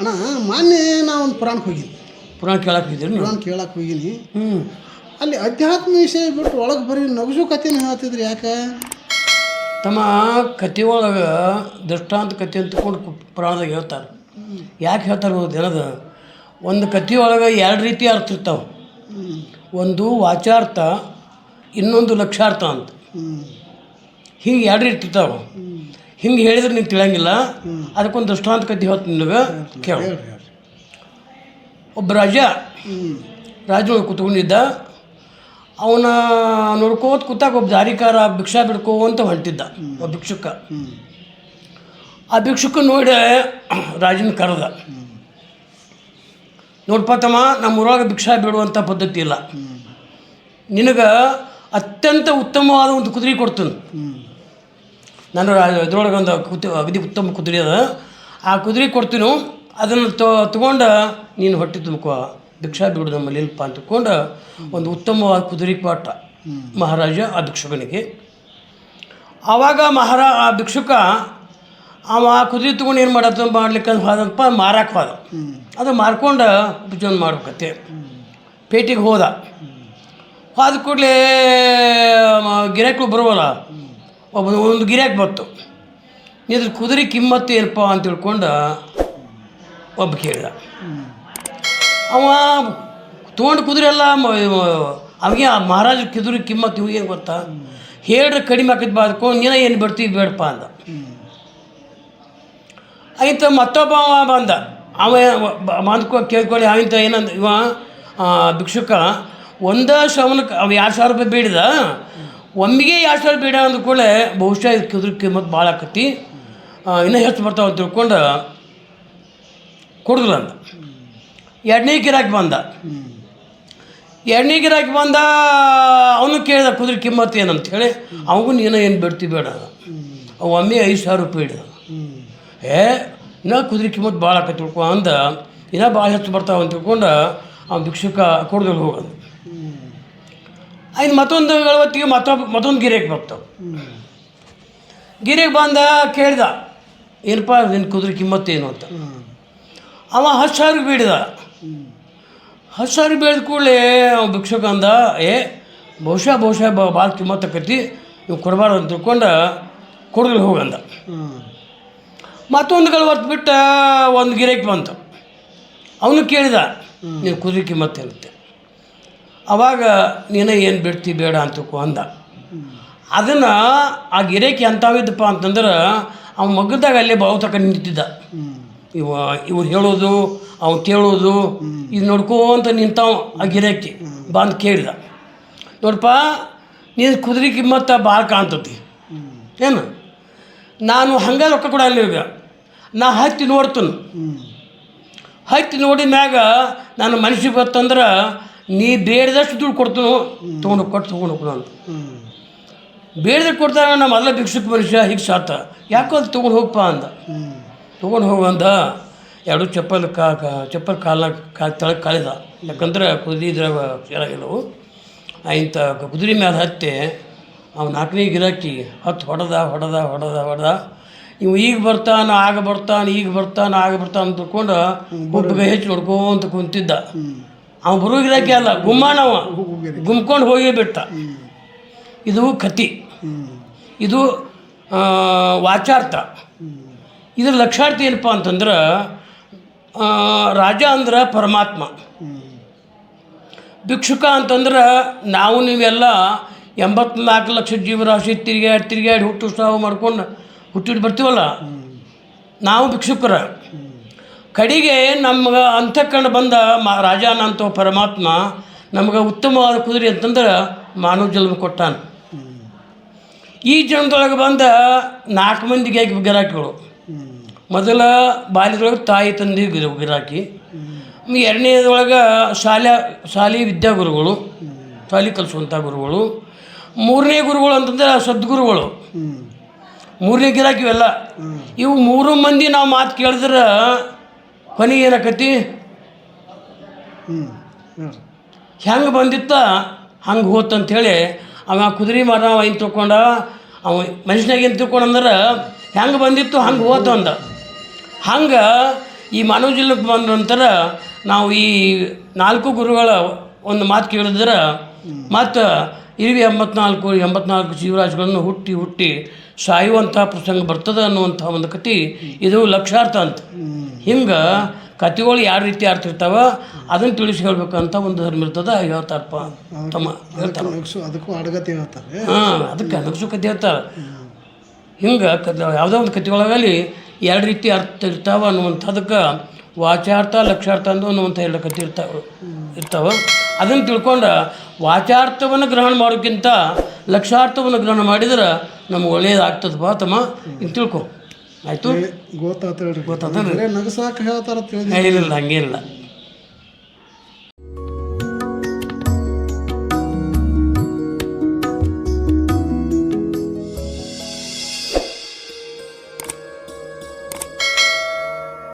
ಅಣ್ಣ ಮೊನ್ನೆ ನಾ ಒಂದು ಪುರಾಣಕ್ಕೆ ಹೋಗಿದ್ದೆ ಪುರಾಣ ಕೇಳಕ್ಕೆ ಹೋಗಿದ್ದೀನಿ ಪುರಾಣ ಕೇಳಕ್ಕೆ ಹೋಗಿನಿ. ಹ್ಞೂ ಅಲ್ಲಿ ಅಧ್ಯಾತ್ಮ ವಿಷಯ ಬಿಟ್ಟು ಒಳಗೆ ಬರೀ ನಗಸು ಕಥೆನ ಹೇಳ್ತಿದ್ರು ಯಾಕೆ? ತಮ್ಮ ಕತೆ ಒಳಗೆ ದೃಷ್ಟಾಂತ ಕತೆ ಅಂತಕೊಂಡು ಪುರಾಣದಾಗ ಹೇಳ್ತಾರೆ. ಯಾಕೆ ಹೇಳ್ತಾರೆ ದಿನದ ಒಂದು ಕತೆ ಒಳಗೆ ಎರಡು ರೀತಿ ಅರ್ಥ ಇರ್ತಾವೆ. ಒಂದು ವಾಚಾರ್ಥ ಇನ್ನೊಂದು ಲಕ್ಷಾರ್ಥ ಅಂತ. ಹೀಗೆ ಹಿಂಗೆ ಎರಡು ರೀತಿ ಇರ್ತಾವೆ. ಹಿಂಗೆ ಹೇಳಿದ್ರೆ ನೀನು ತಿಳಂಗಿಲ್ಲ ಅದಕ್ಕೊಂದು ದೃಷ್ಟಾಂತ ಕತೆ ಹೇಳ್ತೀನಿ ನಿನಗೆ. ಕೇಳು. ಒಬ್ಬ ರಾಜ ಹ್ಞೂ ರಾಜ ಕೂತ್ಕೊಂಡಿದ್ದ. ಅವನ ನೋಡ್ಕೋತ ಕೂತಾಗ ಒಬ್ಬ ದಾರಿಕಾರ ಭಿಕ್ಷಾ ಬಿಡ್ಕೋ ಅಂತ ಹೊಂಟಿದ್ದ. ಒಬ್ಬ ಭಿಕ್ಷುಕ. ಆ ಭಿಕ್ಷುಕ ನೋಡಿ ರಾಜನ ಕರೆದ. ನೋಡ್ಪ ತಮ್ಮ ನಮ್ಮ ಊರೊಳಗೆ ಭಿಕ್ಷಾ ಬಿಡುವಂಥ ಪದ್ಧತಿ ಇಲ್ಲ. ನಿನಗೆ ಅತ್ಯಂತ ಉತ್ತಮವಾದ ಒಂದು ಕುದುರೆ ಕೊಡ್ತೀನಿ. ನಾನು ಇದ್ರೊಳಗೆ ಒಂದು ಕುದು ಅಗದಿ ಉತ್ತಮ ಕುದುರೆ ಅದ. ಆ ಕುದುರೆ ಕೊಡ್ತೀನಿ, ಅದನ್ನು ತೊಗೊಂಡು ನೀನು ಹೊಟ್ಟೆ ತುಂಬ್ಕೋ ಭಿಕ್ಷಾ ಬಿಡು ನಮ್ಮಲ್ಲಿ ಅಂತ ತಿಳ್ಕೊಂಡು ಒಂದು ಉತ್ತಮವಾದ ಕುದುರೆ ಕೊಟ್ಟ ಮಹಾರಾಜ ಆ ಭಿಕ್ಷುಕನಿಗೆ. ಆವಾಗ ಮಹಾರಾ, ಆ ಭಿಕ್ಷುಕ ಅವ ಕುದುರೆ ತೊಗೊಂಡು ಏನು ಮಾಡತ್ತ ಮಾಡ್ಲಿಕ್ಕೆ ಹೋದಪ್ಪ ಮಾರಾಕ ಹೋದ. ಅದು ಮಾರ್ಕೊಂಡು ಉಪಜೀವನ ಮಾಡ್ಬೇಕತ್ತೆ ಪೇಟೆಗೆ ಹೋದ. ಹೋದ ಕೂಡಲೇ ಗಿರಾಕಿ ಬರುವಲ್ಲ ಒಬ್ಬ ಒಂದು ಗಿರಾಕಿ ಬಂತು. ಇದ್ರ ಕುದುರೆ ಕಿಮ್ಮತ್ತು ಏನಪ್ಪ ಅಂತ ತಿಳ್ಕೊಂಡು ಒಬ್ಬ ಕೇಳಿದ. ಅವ ತೊಗೊಂಡು ಕುದುರೆ ಎಲ್ಲ ಅವಿಗೆ ಆ ಮಹಾರಾಜ ಕುದುರೆ ಕಿಮ್ಮತ್ತು ಇವಾಗ ಏನು ಗೊತ್ತಾ? ಹೇಳ್ರೆ ಕಡಿಮೆ ಆಕೈತೆ ಬಾದ್ಕೊ ನೀನ ಏನು ಬಿಡ್ತೀವಿ ಬೇಡಪ್ಪ ಅಂದ. ಆಯ್ತು ಮತ್ತೊಬ್ಬ ಅವ ಬಂದ. ಅವ ಬಂದ್ಕೊ ಕೇಳ್ಕೊಳ್ಳಿ ಆಯ್ತು ಏನಂದ, ಇವ ಭಿಕ್ಷುಕ ಒಂದೇ ಶ್ರವಣಕ್ಕೆ, ಅವ ಎರಡು ಸಾವಿರ ರೂಪಾಯಿ ಬೇಡಿದ. ಒಮ್ಮೆಗೆ ಎರಡು ಸಾವಿರ ಬೇಡ ಅಂದ ಕೂಡಲೇ ಬಹುಶಃ ಇದು ಕುದುರೆ ಕಿಮ್ಮತ್ತು ಭಾಳ ಆಕತಿ. ಇನ್ನೂ ಹೆಚ್ಚು ಬರ್ತಾವ ಅಂತ ತಿಳ್ಕೊಂಡು ಕೊಡಿದ್ರು ಅಂದ. ಎರಡನೇ ಗಿರಾಕಿ ಬಂದ. ಎರಡನೇ ಗಿರಾಕಿ ಬಂದ, ಅವನು ಕೇಳಿದ ಕುದುರೆ ಕಿಮ್ಮತ್ತು ಏನಂತ ಹೇಳಿ, ಅವಗೂ ನೀನು ಏನು ಬಿಡ್ತಿ ಬೇಡ. ಅವು ಒಮ್ಮೆ ಐದು ಸಾವಿರ ರೂಪಾಯಿ ಹಿಡಿದ ಏ, ಇನ್ನೂ ಕುದುರೆ ಕಿಮ್ಮತ್ತು ಭಾಳ ಆಕತಿ ತಿಳ್ಕೊ ಅಂದ. ಇನ್ನೂ ಭಾಳ ಹೆಚ್ಚು ಬರ್ತಾವೆ ಅಂತ ತಿಳ್ಕೊಂಡು, ಅವ್ನು ಭಿಕ್ಷುಕ ಕೊಡ್ದಲ್ಲಿ ಹೋಗೋದು. ಐದು ಮತ್ತೊಂದು ಹೊತ್ತಿಗೆ ಮತ್ತೊಬ್ಬ ಮತ್ತೊಂದು ಗಿರೆಗೆ ಬಂತು ಗಿರೆಗೆ ಗಿರಿಗೆ ಬಂದ, ಕೇಳ್ದ, ಏನಪ್ಪ ನಿನ್ನ ಕುದುರೆ ಕಿಮ್ಮತ್ತು ಏನು ಅಂತ. ಅವ ಹತ್ತು ಸಾವಿರ ಬೇಡಿದ ಹತ್ತು ಸಾವಿರ ಬೀಳಿದ ಕೂಡಲೇ ಅವ ಭಿಕ್ಷುಕ ಅಂದ, ಏ, ಬಹುಶಃ ಬಹುಶಃ ಭಾಳ ಕಿಮ್ಮತ್ತು ಕತ್ತಿ ನೀವು ಕೊಡಬಾರ್ದು ಅಂತ ತಿಳ್ಕೊಂಡು ಕೊಡದಲ್ಲಿ ಹೋಗಂದ ಮತ್ತೊಂದು ಗಳು ಹೊತ್ತು ಬಿಟ್ಟ ಒಂದು ಗಿರಾಕಿ ಬಂತು. ಅವನು ಕೇಳಿದ, ನೀನು ಕುದುರೆ ಕಿಮ್ಮತ್ತೇನಂತೆ. ಅವಾಗ ನೀನು ಏನು ಬಿಡ್ತಿ ಬೇಡ ಅಂತ ಅಂದ. ಅದನ್ನು ಆ ಗಿರೇಕಿ ಎಂಥವಿದ್ದಪ್ಪ ಅಂತಂದ್ರೆ ಅವ ಮಗ್ಗದಾಗ ಅಲ್ಲೇ ಬಹುತಕ ನಿಂತಿದ್ದ. ಇವ ಇವ್ರು ಹೇಳೋದು ಅವ್ನು ಕೇಳೋದು, ಇದು ನೋಡ್ಕೊಂತ ನಿಂತಾವ ಆ ಗಿರೇಕಿ ಬಂದು ಕೇಳಿದ. ನೋಡಪ್ಪ ನೀನು ಕುದುರೆ ಕಿಮ್ಮತ್ತ ಭಾಳ ಕಾಣ್ತತಿ. ಏನು? ನಾನು ಹಂಗೆ ರೊಕ್ಕ ಕೊಡಲ್ಲ ಈಗ ನಾ ಹತ್ತಿ ನೋಡ್ತೀನಿ. ಹತ್ತಿ ನೋಡಿದ ಮ್ಯಾಗ ನಾನು ಮನುಷ್ಯ ಬರ್ತಂದ್ರೆ ನೀ ಬೇಡದಷ್ಟು ದುಡ್ಡು ಕೊಡ್ತು ತೊಗೊಂಡು ಕೊಟ್ಟು ತೊಗೊಂಡು ಅಂತ ಬೇಡದಷ್ಟು ಕೊಡ್ತಾನೆ ನಮ್ಮ ಮೊದಲ ಭಿಕ್ಷುಕ ಮನುಷ್ಯ ಹೀಗೆ ಸಾತ ಯಾಕೋ ಅದು ತೊಗೊಂಡು ಹೋಗಪ್ಪ ಅಂದ. ತೊಗೊಂಡು ಹೋಗು ಅಂದ. ಎರಡು ಚಪ್ಪಲ್ ಕಾ ಕಾ- ಚಪ್ಪಲ್ ಕಾಲ ಕಾ ತಳಕ್ಕೆ ಕಳೆದ ಯಾಕಂದ್ರೆ ಕುದುರೆ ಇದ್ರಾಗ ಚೆನ್ನಾಗಿಲ್ಲವು ಇಂಥ ಕುದುರೆ ಮೇಲೆ ಹತ್ತಿ ಅವ ನಾಲ್ಕನೇ ಗಿರಾಕಿ ಹತ್ತು ಹೊಡೆದ ಹೊಡೆದ ಹೊಡೆದ ಹೊಡೆದ. ಇವು ಈಗ ಬರ್ತಾನ ಆಗ ಬರ್ತಾನ ಈಗ ಬರ್ತಾನ ಆಗ ಬರ್ತಾನ ಅಂತ ತಿಳ್ಕೊಂಡು ಒಬ್ಬಗೆ ಹೆಚ್ಚು ನೋಡ್ಕೊಂತ ಕುಂತಿದ್ದ. ಅವ ಬರುವುದಕ್ಕೆ ಅಲ್ಲ ಗುಮ್ಮಾನವ. ಗುಮ್ಕೊಂಡು ಹೋಗಿ ಬಿಟ್ಟ. ಇದು ಕತಿ ಇದು ವಾಚಾರ್ಥ. ಇದ್ರ ಲಕ್ಷಾರ್ಥ ಏನಪ್ಪ ಅಂತಂದ್ರೆ ರಾಜ ಅಂದ್ರೆ ಪರಮಾತ್ಮ. ಭಿಕ್ಷುಕ ಅಂತಂದ್ರೆ ನಾವು ನೀವೆಲ್ಲ ಎಂಬತ್ನಾಲ್ಕು ಲಕ್ಷ ಜೀವರಾಶಿ ತಿರುಗಾಡಿ ತಿರುಗಾಡಿ ಹುಟ್ಟು ಸಾವು ಮಾಡ್ಕೊಂಡು ಹುಟ್ಟಿಟ್ಟು ಬರ್ತೀವಲ್ಲ? ನಾವು ಭಿಕ್ಷುಕರ. ಕಡೆಗೆ ನಮ್ಗೆ ಅಂತಃಕರಣ ಬಂದ ಮಾ ರಾಜಾನಂತ ಪರಮಾತ್ಮ ನಮ್ಗೆ ಉತ್ತಮವಾದ ಕುದುರೆ ಅಂತಂದ್ರೆ ಮಾನವ ಜನ್ಮ ಕೊಟ್ಟಾನ. ಈ ಜನ್ಮದೊಳಗೆ ಬಂದ ನಾಲ್ಕು ಮಂದಿಗೆ ಗಿರಾಕಿಗಳು ಮೊದಲ ಬಾಲ್ಯದೊಳಗೆ ತಾಯಿ ತಂದೆ ಗಿರ- ಗಿರಾಕಿ ಎರಡನೇದೊಳಗೆ ಶಾಲೆ ಶಾಲೆ ವಿದ್ಯಾಗುರುಗಳು ಶಾಲೆ ಕಲಿಸುವಂಥ ಗುರುಗಳು. ಮೂರನೇ ಗುರುಗಳು ಅಂತಂದ್ರೆ ಸದ್ಗುರುಗಳು. ಮೂರನೇ ಗಿರಾಕಿವೆಲ್ಲ ಇವು ಮೂರು ಮಂದಿ ನಾವು ಮಾತು ಕೇಳಿದ್ರೆ ಕೊನೆಗೆ ಏನಾಕತಿ ಹೆಂಗೆ ಬಂದಿತ್ತ? ಹಂಗೆ ಹೋತಂಥೇಳಿ ಅವ ಕುದುರೆ ಮರ ಏನು ತಿಳ್ಕೊಂಡ? ಅವ ಮನುಷ್ಯನಾಗ ಏನು ತಿಳ್ಕೊಂಡಂದ್ರೆ ಹೆಂಗೆ ಬಂದಿತ್ತು, ಹಂಗೆ ಹೋತ ಅಂದ. ಹಂಗೆ ಈ ಮಾನವ ಜಿಲ್ಲೆ ಬಂದ ನಂತರ ನಾವು ಈ ನಾಲ್ಕು ಗುರುಗಳ ಒಂದು ಮಾತು ಕೇಳಿದ್ರೆ, ಮತ್ತು ಇರುವಿ ಎಂಬತ್ನಾಲ್ಕು ಎಂಬತ್ನಾಲ್ಕು ಜೀವರಾಶಿಗಳನ್ನು ಹುಟ್ಟಿ ಹುಟ್ಟಿ ಸಾಯುವಂಥ ಪ್ರಸಂಗ ಬರ್ತದೆ ಅನ್ನುವಂಥ ಒಂದು ಕತೆ ಇದು ಲಕ್ಷಾರ್ಥ ಅಂತ. ಹಿಂಗೆ ಕತೆಗಳು ಯಾವ ರೀತಿ ಅರ್ಥ ಇರ್ತಾವ ಅದನ್ನು ತಿಳಿಸಿ ಹೇಳ್ಬೇಕಂತ ಒಂದು ಧರ್ಮ ಇರ್ತದೆ ಹೇಳ್ತಾರಪ್ಪ. ತಮ್ಮ ಹೇಳ್ತಾರೆ. ಅದಕ್ಕೂ ಹೇಳ್ತಾರೆ. ಹಾಂ ಅದಕ್ಕೆ ನಗಸು ಕತೆ ಹೇಳ್ತಾರೆ. ಹಿಂಗೆ ಕ ಯಾವುದೋ ಒಂದು ಕತೆಗಳಾಗಲಿ ಎರಡು ರೀತಿ ಅರ್ಥ ಇರ್ತಾವೆ ಅನ್ನುವಂಥದಕ್ಕೆ ವಾಚಾರ್ಥ ಲಕ್ಷಾರ್ಥ ಅಂದು ಅನ್ನುವಂಥ ಎರಡು ಕಥೆ ಇರ್ತಾವೆ ಇರ್ತಾವೆ. ಅದನ್ನು ತಿಳ್ಕೊಂಡು ವಾಚಾರ್ಥವನ್ನು ಗ್ರಹಣ ಮಾಡೋಕ್ಕಿಂತ ಲಕ್ಷಾರ್ಥವನ್ನು ಗ್ರಹಣ ಮಾಡಿದ್ರೆ ನಮ್ಗೆ ಒಳ್ಳೇದಾಗ್ತದಪ್ಪ ಬಾ ತಮ್ಮ. ಇನ್ನು ತಿಳ್ಕೊ. ಆಯಿತು. ಗೊತ್ತಾತ ಹೇಳ್ರಿ ಗೊತ್ತಾತ ನಗಸಾಕ ಹೇಳ್ತಾರ ತಿಳಿದಿ ಇಲ್ಲ ಹಂಗೇನಿಲ್ಲ.